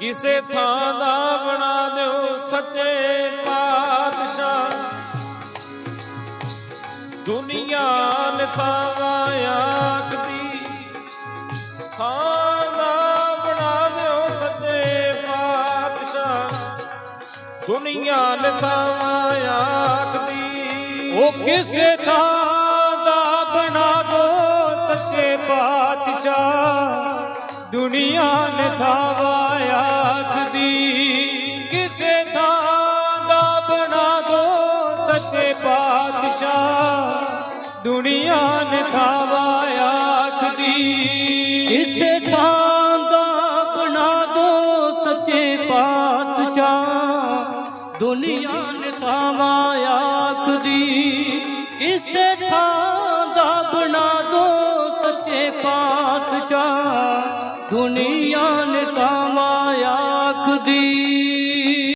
ਕਿਸੇ ਥਾਂ ਦਾ ਬਣਾ ਦਿਓ ਸੱਚੇ ਪਾਤਸ਼ਾਹ। ਦੁਨੀਆ ਨਿਤਾਵਾ ਆਖਦੀ, ਥਾਂ ਦਾ ਬਣਾ ਦਿਓ ਸੱਚੇ ਪਾਤਸ਼ਾਹ। ਦੁਨੀਆ ਨਿਤਾਵਾ ਆਖਦੀ ਉਹ ਕਿਸੇ ਥਾਂ ਦਾ ਬਣਾ ਦਿਓ ਸੱਚੇ ਪਾਤਸ਼ਾਹ। ਦੁਨੀਆ ਨੇ ਥਾਵਾ ਆਖਦੀ ਸੱਚੇ ਪਾਤਸ਼ਾਹ, ਦੁਨੀਆ ਨੇ ਥਾਵਾ ਆਖਦੀ ਕਿਸੇ ਥਾਂ ਦਾ ਬਣਾ ਦੋ ਸੱਚੇ ਪਾਤਸ਼ਾਹ, ਦੁਨੀਆ ਨੇ ਥਾਵਾ ਆਖਦੀ ਕਿਸੇ ਥਾਂ ਦਾ ਬਣਾ ਦੋ ਸੱਚੇ ਪਾਤਸ਼ਾਹ, ਦੁਨੀਆ ਨੇ ਥਾਵਾ ਆਖਦੀ